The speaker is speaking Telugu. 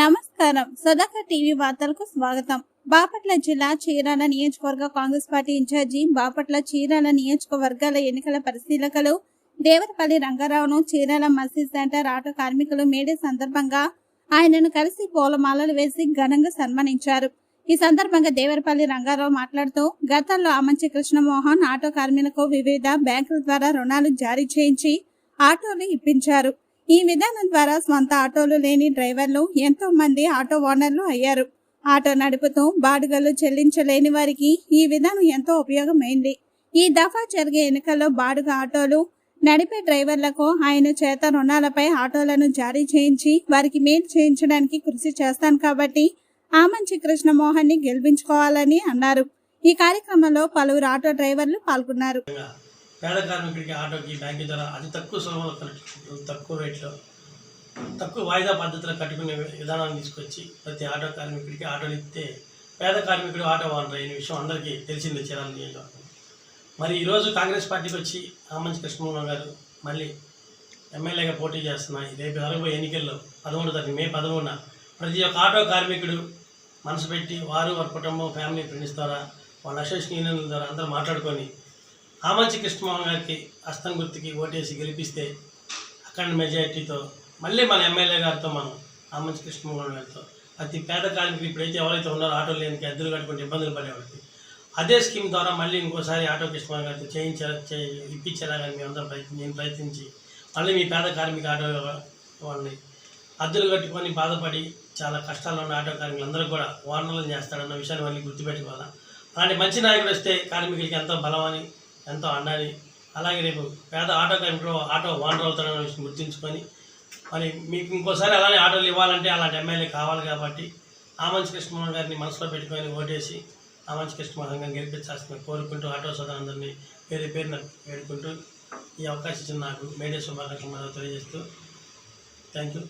నమస్కారం. సుధాక టీవీ వార్తలకు స్వాగతం. బాపట్ల జిల్లా చీరాల నియోజకవర్గ Congress party in charge Bapatla Chirala నియోజకవర్గాల ఎన్నికల పరిశీలకులు దేవరపల్లి రంగారావును చీరాల మసీద్ సెంటర్ ఆటో కార్మికులు మేడే సందర్భంగా ఆయనను కలిసి పూలమాలలు వేసి ఘనంగా సన్మానించారు. ఈ సందర్భంగా దేవరపల్లి రంగారావు మాట్లాడుతూ గతంలో అమంచి కృష్ణమోహన్ ఆటో కార్మికులకు వివిధ బ్యాంకుల ద్వారా రుణాలు జారీ చేయించి ఆటోలు ఇప్పించారు. ఈ విధానం ద్వారా స్వంత ఆటోలు లేని డ్రైవర్లు ఎంతో మంది ఆటో ఓనర్లు అయ్యారు. ఆటో నడుపుతూ బాడుగలు చెల్లించలేని వారికి ఈ విధానం ఎంతో ఉపయోగమైంది. ఈ దఫా జరిగే ఎన్నికల్లో బాడుగ ఆటోలు నడిపే డ్రైవర్లకు ఆయన చేత రుణాలపై ఆటోలను జారీ చేయించి వారికి మేలు చేయించడానికి కృషి చేస్తాను కాబట్టి ఆమంచి కృష్ణమోహన్ని గెలిపించుకోవాలని అన్నారు. ఈ కార్యక్రమంలో పలువురు ఆటో డ్రైవర్లు పాల్గొన్నారు. పేద కార్మికుడికి ఆటోకి బ్యాంకు ద్వారా అతి తక్కువ సులభంలో తక్కువ రేట్లో తక్కువ వాయిదా పద్ధతిలో కట్టుకునే విధానాన్ని తీసుకొచ్చి ప్రతి ఆటో కార్మికుడికి ఆటోలు ఇస్తే పేద కార్మికుడు ఆటో వాళ్ళు అయిన విషయం అందరికీ తెలిసిందే చీరాల నియోజకవర్గం. మరి ఈరోజు కాంగ్రెస్ పార్టీకి వచ్చి ఆమంచి కృష్ణమోహన్ గారు మళ్ళీ ఎమ్మెల్యేగా పోటీ చేస్తున్నాయి రేపు జరగబోయే ఎన్నికల్లో పదమూడు తారీఖు మే పదమూడున ప్రతి ఒక్క ఆటో కార్మికుడు మనసు పెట్టి వారు వారి కుటుంబం ఫ్యామిలీ ఫ్రెండ్స్ ద్వారా వాళ్ళ అసోసియేషన్ యూనియన్ల ద్వారా అందరూ మాట్లాడుకొని ఆమంచి కృష్ణమోహన్ గారికి హస్తం గుర్తుకి ఓటేసి గెలిపిస్తే అఖండ మెజారిటీతో మళ్ళీ మన ఎమ్మెల్యే గారితో మనం ఆమంచి కృష్ణమోహన్ గారితో ప్రతి పేద కార్మికులు ఇప్పుడైతే ఎవరైతే ఉన్నారో ఆటో లేనికి అద్దెలు కట్టుకుంటే ఇబ్బందులు పడేవాళ్ళకి అదే స్కీమ్ ద్వారా మళ్ళీ ఇంకోసారి ఆటో కృష్ణమోహన్ గారితో చేయించే ఇప్పించేలా కానీ మేమందరం ప్రయత్నం నేను ప్రయత్నించి మళ్ళీ మీ పేద కార్మిక ఆటో వాళ్ళని అద్దెలు కట్టుకొని బాధపడి చాలా కష్టాల్లో ఉన్న ఆటో కార్మికులందరూ కూడా వారణాలను చేస్తాడన్న విషయాన్ని మళ్ళీ గుర్తుపెట్టుకోవాలా? అలాంటి మంచి నాయకుడు వస్తే కార్మికులకి ఎంతో బలమని ఎంతో అండాలి అలాగే రేపు పేద ఆటో కంపెనీలో ఆటో ఓనర్ అవుతాడని విషయం గుర్తుంచుకొని మరి మీకు ఇంకోసారి అలానే ఆటోలు ఇవ్వాలంటే అలాంటి ఎమ్మెల్యే కావాలి కాబట్టి ఆమంచి కృష్ణమోహన్ గారిని మనసులో పెట్టుకొని ఓటేసి ఆమంచి కృష్ణమోహన్ గారిని గెలిపించాల్సిన కోరుకుంటూ ఆటో సోదరులందరినీ పేరు పేరున వేడుకుంటూ ఈ అవకాశం ఇచ్చిన నాకు మేడే శుభాకాంక్షలు తెలియజేస్తూ థ్యాంక్ యూ.